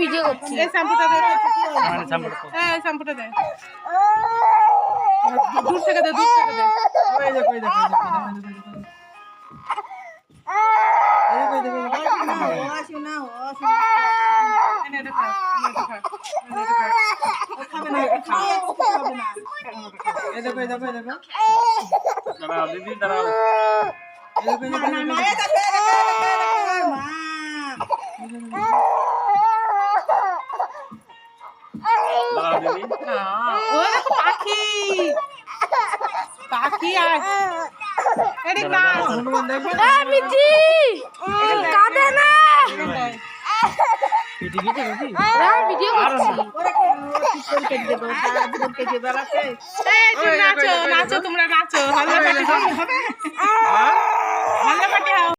Video করছি। এই শ্যাম্পুটা দে হ্যাঁ শ্যাম্পুটা দে। দূর থেকে দে দূর থেকে দে। ওই দেখো ওই দেখো। দাঁড়াও দিদি দাঁড়াও। পাখি পাখি আর কাঁদে না নাচো। নাচো তোমরা নাচো হবে